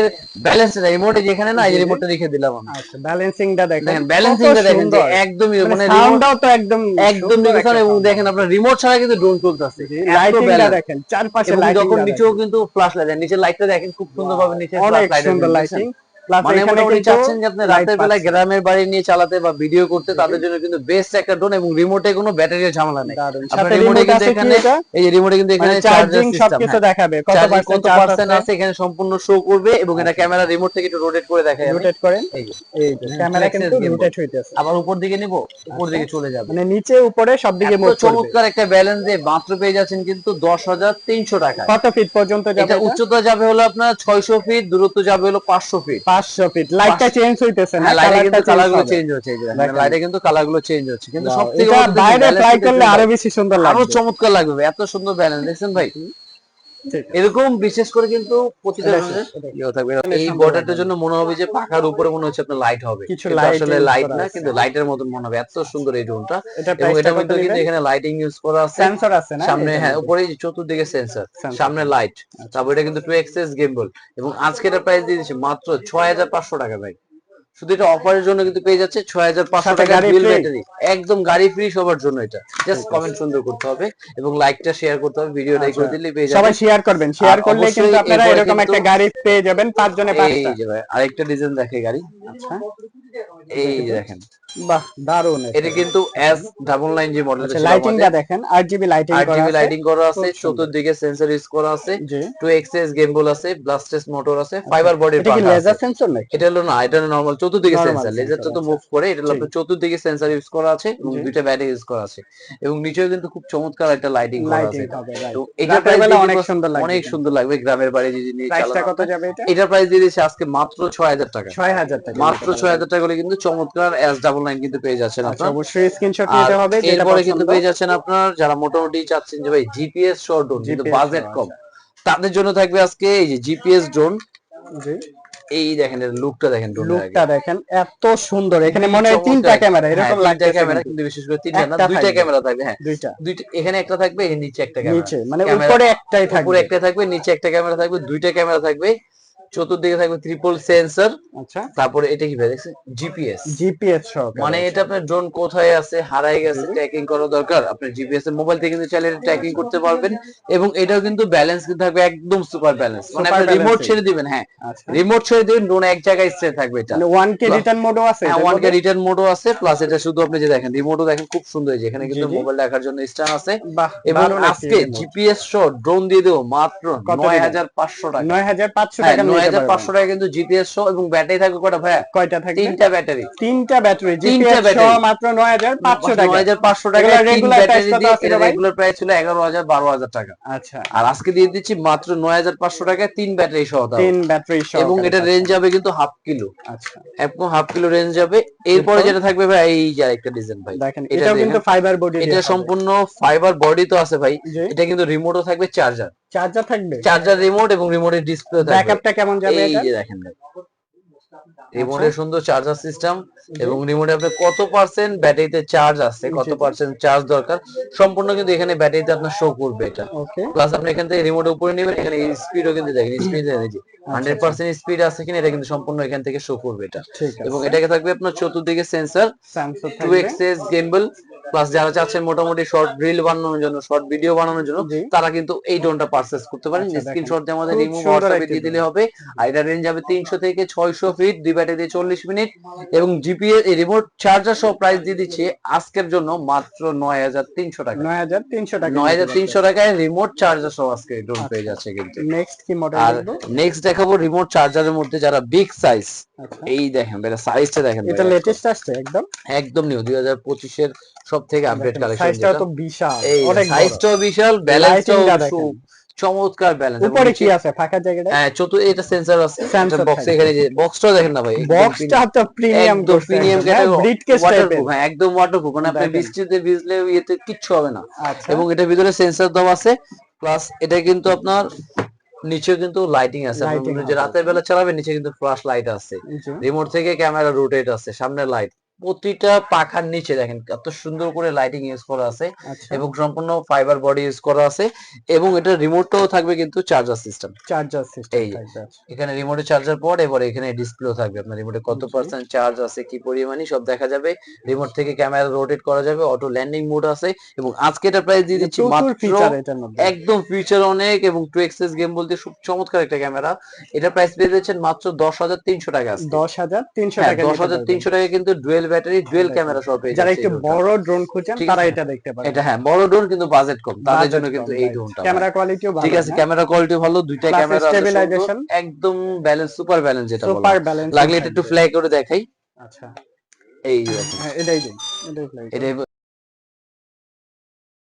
লাইটের ব্যালেন্সটা রিমোটে যেখানে না এই। রিমোটটা রেখে দিলাম আচ্ছা ব্যালেন্সিংটা দেখেন। দেখেন ব্যালেন্সিংটা দেখেন একদমই মানে মানে সাউন্ডটাও তো একদম একদম সুন্দর এবং দেখেন আপনার রিমোট ছাড়া কিন্তু ড্রোন চলতেছে। লাইটিংটা দেখেন চারপাশে লাইটিং যখন নিচেও কিন্তু ফ্ল্যাশ লাইট নিচে লাইটটা দেখেন খুব সুন্দরভাবে নিচে ফ্ল্যাশ লাইট সুন্দর লাইটিং মানে মোটামুটি চাচ্ছেন যে আপনি রাতের বেলায় গ্রামের বাড়ি নিয়ে চালাতে বা ভিডিও করতে তাদের জন্য কিন্তু বেস্ট একটা ড্রোন এবং রিমোটে কোনো ব্যাটারির ঝামেলা নেই। আপনার রিমোটে কিন্তু এখানে এই যে রিমোটে কিন্তু এখানে চার্জিং চার্জিং সবকিছু দেখাবে। কত পার্সেন্ট আছে? এখানে সম্পূর্ণ শো করবে এবং এটা ক্যামেরা রিমোট থেকে একটু রোটেট করে দেখায়। রোটেট করেন। এই যে। ক্যামেরা কিন্তু রোটেট হইতেছে। আবার উপর দিকে নিব উপর দিকে চলে যাবে। মানে নিচে উপরে সব দিকে চমৎকার একটা ব্যালেন্স দিয়ে মাত্র পেয়ে যাচ্ছেন কিন্তু দশ হাজার তিনশো টাকা কত ফিট পর্যন্ত যাবে এটা উচ্চতা যাবে হলো আপনার ছয়শো ফিট দূরত্ব যাবে হলো পাঁচশো ফিট 500 ফিট লাইটটা চেঞ্জ হইতেছে না হ্যাঁ লাইটে কিন্তু চেঞ্জ হচ্ছে। লাইটে কিন্তু চেঞ্জ হচ্ছে। কিন্তু বাইরে করলে আরও বেশি সুন্দর আরও লাগবে। চমৎকার লাগবে এত সুন্দর ব্যালেন্স দেখছেন ভাই। এরকম বিশেষ করে কিন্তু প্রতিটা ইয়ে থাকবে। এই বর্ডারটার জন্য মনে হবে যে পাখার উপরে মনে হচ্ছে আপনার লাইট হবে। কিছু আসলে লাইট না কিন্তু লাইটের মতন মনে হবে। এত সুন্দর এই এটা এবং এটার মধ্যে কিন্তু এখানে লাইটিং ইউজ করা আছে। সেন্সর আছে না? সামনে হ্যাঁ? উপরে চতুর্দিকে সেন্সর সামনে লাইট তারপর এটা কিন্তু টু এক্সেস গেমবল এবং আজকে এটা প্রাইস দিয়ে দিচ্ছে মাত্র ছয় হাজার পাঁচশো টাকা ভাই। শুধু এটা অফারের জন্য কিন্তু পেয়ে যাচ্ছে ছয় হাজার পাঁচশো টাকা বিল ব্যাটারি একদম গাড়ি ফ্রি সবার জন্য এটা। জাস্ট কমেন্ট সুন্দর করতে হবে এবং লাইকটা শেয়ার করতে হবে ভিডিও লাইক করে আচ্ছা। দিলে পেয়ে সবাই শেয়ার করবেন। শেয়ার করলে কিন্তু আপনারা এরকম একটা গাড়ি পেয়ে যাবেন পাঁচ জনে পাঁচটা আরেকটা ডিজাইন দেখে গাড়ি। আচ্ছা। এই দেখেন। বাহ দারুণ এটা কিন্তু এস ডাবল নাইন যে মডেল আচ্ছা লাইটিংটা দেখেন আরজিবি লাইটিং আট করা জিবি আছে লাইটিং করা আছে। চতুর্দিকে সেন্সর ইউজ করা আছে জি। টু এক্সএস গেমবল আছে ব্লাস্টেস মোটর আছে ফাইবার বডি এটা কি লেজার সেন্সর নাকি? এটা হলো না এটা নরমাল চতুর্দিকে সেন্সর লেজারটা তো আচ্ছা। মুভ করে এটা হলো জি। চতুর্দিকে সেন্সর ইউজ করা আছে এবং দুইটা ব্যাটারি ইউজ করা আছে। এবং নিচেও কিন্তু খুব চমৎকার একটা লাইটিং করা আছে। তো এটা প্রাইস বেলা অনেক সুন্দর লাগবে। অনেক সুন্দর লাগবে গ্রামের বাড়ি যদি নিয়ে প্রাইসটা কত যাবে এটা? এটা প্রাইস দিয়ে দিচ্ছে আজকে মাত্র ছয় হাজার টাকা। ছয় হাজার টাকা। মাত্র ছয় হাজার টাকা করে কিন্তু চমৎকার এস ডাবল নাইন কিন্তু পেয়ে যাচ্ছেন আচ্ছা আপনার। অবশ্যই স্ক্রিনশট নিতে হবে এরপরে কিন্তু পেয়ে যাচ্ছেন আপনার যারা মোটামুটি চাচ্ছেন যে ভাই জিপিএস শর্ট ড্রোন কিন্তু বাজেট কম। তাদের জন্য থাকবে আজকে এই যে জিপিএস ড্রোন জি। এই দেখেন এর লুকটা দেখেন লুকটা দেখেন এত সুন্দর। এখানে মনে হয় তিনটা ক্যামেরা এরকম লাগছে ক্যামেরা কিন্তু। বিশেষ করে তিনটা না দুইটা ক্যামেরা থাকবে হ্যাঁ। দুইটা। দুইটা এখানে একটা থাকবে এর নিচে একটা ক্যামেরা। নিচে মানে উপরে একটাই থাকবে। উপরে থাকবে একটা থাকবে নিচে একটা ক্যামেরা থাকবে দুইটা ক্যামেরা থাকবে। চতুর্দিকে থাকবে ট্রিপল সেন্সর আচ্ছা। তারপরে এটা কি ভাই দেখছেন? জিপিএস জিপিএস সহ মানে এটা আপনার ড্রোন কোথায় আছে হারাই গেছে ট্র্যাকিং করা দরকার আপনার জিপিএস এর মোবাইল থেকে কিন্তু চাইলে ট্র্যাকিং করতে পারবেন এবং এটাও কিন্তু ব্যালেন্স কিন্তু থাকবে একদম সুপার ব্যালেন্স মানে আপনি রিমোট ছেড়ে দিবেন হ্যাঁ। আচ্ছা। রিমোট ছেড়ে দিবেন ড্রোন এক জায়গায় স্টে থাকবে এটা। মানে ওয়ান কে রিটার্ন মোডও আছে হ্যাঁ এটার ওয়ান কে রিটার্ন মোডও আছে প্লাস এটা শুধু আপনি যে দেখেন রিমোটও দেখেন খুব সুন্দর এই এখানে কিন্তু। মোবাইল রাখার জন্য স্ট্যান্ড আছে। বাহ এবং আজকে জিপিএস সহ ড্রোন দিয়ে দেবো মাত্র কত নয় দিবেন? হাজার পাঁচশো টাকা। নয় হাজার পাঁচশো হ্যাঁ টাকা নয় নিতে হাজার পারবেন। পাঁচশো টাকা কিন্তু জিপিএস সহ এবং ব্যাটারি থাকবে কটা ভাইয়া? কয়টা থাকবে? তিনটা ব্যাটারি তিনটা ব্যাটারি জিপিএস সহ মাত্র টাকা। ব্যাটারি দিয়ে রেগুলার প্রাইস ছিল আচ্ছা। আর আজকে দিয়ে দিচ্ছি মাত্র নয় হাজার পাঁচশো টাকায় তিন ব্যাটারি সহ দাও তিন ব্যাটারি সহ এবং এটা রেঞ্জ যাবে কিন্তু হাফ কিলো আচ্ছা। একদম হাফ কিলো রেঞ্জ যাবে এরপরে যেটা থাকবে ভাই এই যে আরেকটা ডিজাইন ভাই। দেখেন এটা কিন্তু ফাইবার বডি এটা সম্পূর্ণ ফাইবার বডি তো আছে ভাই। এটা কিন্তু রিমোটও থাকবে চার্জার চার্জার থাকবে? চার্জার রিমোট এবং রিমোটের ডিসপ্লে থাকবে। ব্যাকআপটা কেমন যাবে এই যে দেখেন ভাই। রিমোটের সুন্দর চার্জার সিস্টেম এবং রিমোটে আপনার কত পার্সেন্ট ব্যাটারিতে চার্জ আছে কত। পার্সেন্ট চার্জ দরকার সম্পূর্ণ কিন্তু এখানে ব্যাটারিতে আপনার শো করবে এটা। ওকে প্লাস আপনি এখান থেকে রিমোট উপরে নেবেন এখানে স্পিডও কিন্তু দেখেন স্পিড দেখেন আচ্ছা, হান্ড্রেড পার্সেন্ট স্পিড আছে কিনা এটা কিন্তু সম্পূর্ণ এখান থেকে শো করবে এটা। ঠিক আছে। এবং এটাকে থাকবে আপনার চতুর্দিকে সেন্সর টু থাকবে। এক্সএস গেমবল প্লাস যারা চাচ্ছেন মোটামুটি শর্ট রিল বানানোর জন্য শর্ট ভিডিও বানানোর জন্য তারা কিন্তু এই ড্রোনটা পারচেজ করতে পারেন। আচ্ছা, স্ক্রিনশট দিয়ে আমাদের রিমুভ হোয়াটসঅ্যাপে দিয়ে দিলে হবে। আর এটা রেঞ্জ যাবে তিনশো থেকে ছয়শো ফিট দুই ব্যাটারি দিয়ে চল্লিশ মিনিট এবং জিপিএস রিমোট চার্জার সহ প্রাইস দিয়ে দিচ্ছি আজকের জন্য মাত্র নয় হাজার তিনশো টাকা। নয় হাজার তিনশো টাকা নয় হাজার তিনশো টাকায় রিমোট চার্জার সহ আজকে ড্রোন পেয়ে যাচ্ছে কিন্তু। নেক্সট কি মডেল আর নেক্সট দেখাবো রিমোট চার্জারের মধ্যে যারা বিগ সাইজ আচ্ছা এই দেখেন এটা সাইজটা দেখেন এটা লেটেস্ট আসছে একদম? একদম নিউ দুই হাজার পঁচিশের সব থেকে আপডেট কালেকশন সাইজটা তো বিশাল অনেক বড়। সাইজটাও বিশাল ব্যালেন্সটাও দেখেন। চমৎকার ব্যালেন্স উপরে কি আছে? ফাঁকা জায়গাটা? হ্যাঁ চতুর এটা সেন্সর আছে। বক্স। এখানে যে বক্সটাও দেখেন না ভাই বক্সটা তো প্রিমিয়াম একদম প্রিমিয়াম ব্রিটকেস টাইপের হ্যাঁ একদম ওয়াটারপ্রুফ মানে আপনি বৃষ্টিতে ভিজলে ইয়েতে কিচ্ছু হবে না। আচ্ছা। এবং এটার ভিতরে সেন্সর দেওয়া আছে। প্লাস এটা কিন্তু আপনার নিচেও কিন্তু লাইটিং আছে আপনি যে রাতের বেলা চালাবেন নিচে কিন্তু ফ্ল্যাশ লাইট আছে। রিমোট থেকে ক্যামেরা রোটেট আছে সামনে লাইট প্রতিটা পাখার নিচে দেখেন কত সুন্দর করে লাইটিং ইউজ করা আছে আচ্ছা। এবং সম্পূর্ণ ফাইবার বডি ইউজ করা আছে এবং এটা রিমোটটাও থাকবে কিন্তু চার্জার সিস্টেম চার্জার সিস্টেম এই আচ্ছা। এখানে রিমোটে চার্জার পর এবার এখানে ডিসপ্লেও থাকবে। আপনার রিমোটে কত। পার্সেন্ট চার্জ আছে কি পরিমাণই সব দেখা যাবে। রিমোট থেকে ক্যামেরা রোটেট করা যাবে অটো ল্যান্ডিং মোড আছে এবং আজকে এটা প্রাইস দিয়ে দিচ্ছি প্রচুর মাত্র ফিচার এটার মধ্যে। একদম ফিচার অনেক এবং টু এক্সেস গেম বলতে খুব চমৎকার একটা ক্যামেরা এটা প্রাইস পেয়ে যাচ্ছেন মাত্র দশ হাজার তিনশো টাকা দশ হাজার তিনশো হ্যাঁ টাকা দশ হাজার। তিনশো টাকা কিন্তু ডুয়েল ব্যাটারি ডুয়েল ক্যামেরা সহ পেয়ে যারা একটু। বড় ড্রোন খুঁজেন তারা এটা দেখতে পারেন এটা হ্যাঁ বড় ড্রোন কিন্তু বাজেট কম তাদের জন্য কিন্তু এই ড্রোনটা ক্যামেরা কোয়ালিটিও ভালো। ঠিক আছে ক্যামেরা কোয়ালিটি ভালো দুইটা ক্যামেরা স্টেবিলাইজেশন একদম ব্যালেন্স সুপার ব্যালেন্স যেটা সুপার ব্যালেন্স লাগলে এটা একটু ফ্লাই করে দেখাই। আচ্ছা। এই হ্যাঁ, এটাই। এটাই